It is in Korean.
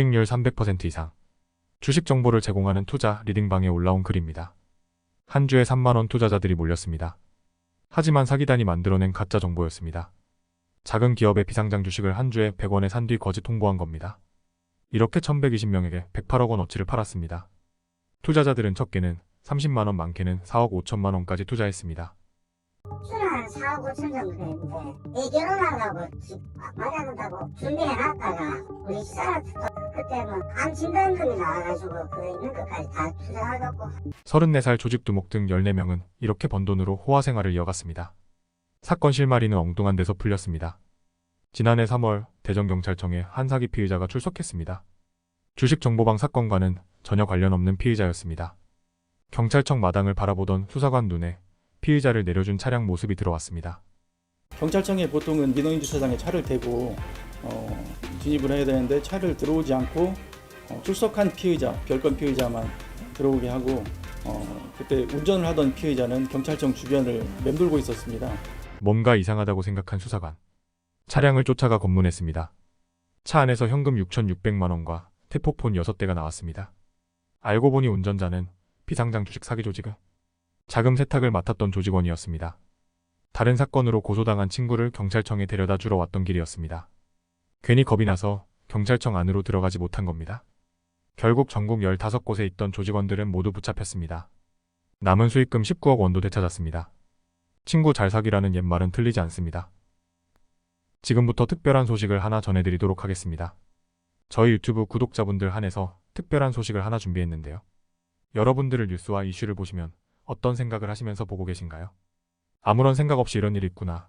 수익률 300% 이상. 주식 정보를 제공하는 투자 리딩방에 올라온 글입니다. 한 주에 3만원 투자자들이 몰렸습니다. 하지만 사기단이 만들어낸 가짜 정보였습니다. 작은 기업의 비상장 주식을 한 주에 100원에 산 뒤 거짓 홍보한 겁니다. 이렇게 1120명에게 108억 원어치를 팔았습니다. 투자자들은 적게는 30만원 많게는 4억 5천만원까지 투자했습니다. 수는 4억 5천 정도 되는데 애 결혼하려고 집 마련한다고 준비해놨다가 우리 시작할 그때 뭐암 진단금이 나와가지고 그 있는 것까지 다 투자해갖고 34살 조직 두목 등 14명은 이렇게 번 돈으로 호화 생활을 이어갔습니다. 사건 실마리는 엉뚱한 데서 풀렸습니다. 지난해 3월 대전경찰청에 한 사기 피의자가 출석했습니다. 주식정보방 사건과는 전혀 관련 없는 피의자였습니다. 경찰청 마당을 바라보던 수사관 눈에 피의자를 내려준 차량 모습이 들어왔습니다. 경찰청에 보통은 민원인 주차장에 차를 대고 어, 진입을 해야 되는데 차를 들어오지 않고 어, 출석한 피의자, 별건 피의자만 들어오게 하고 어, 그때 운전을 하던 피의자는 경찰청 주변을 맴돌고 있었습니다. 뭔가 이상하다고 생각한 수사관. 차량을 쫓아가 검문했습니다. 차 안에서 현금 6,600만 원과 태포폰 6대가 나왔습니다. 알고 보니 운전자는 비상장 주식 사기 조직의 자금 세탁을 맡았던 조직원이었습니다. 다른 사건으로 고소당한 친구를 경찰청에 데려다 주러 왔던 길이었습니다. 괜히 겁이 나서 경찰청 안으로 들어가지 못한 겁니다. 결국 전국 15곳에 있던 조직원들은 모두 붙잡혔습니다. 남은 수익금 19억 원도 되찾았습니다. 친구 잘 사귀라는 옛말은 틀리지 않습니다. 지금부터 특별한 소식을 하나 전해드리도록 하겠습니다. 저희 유튜브 구독자분들 한해서 특별한 소식을 하나 준비했는데요. 여러분들을 뉴스와 이슈를 보시면 어떤 생각을 하시면서 보고 계신가요? 아무런 생각 없이 이런 일이 있구나,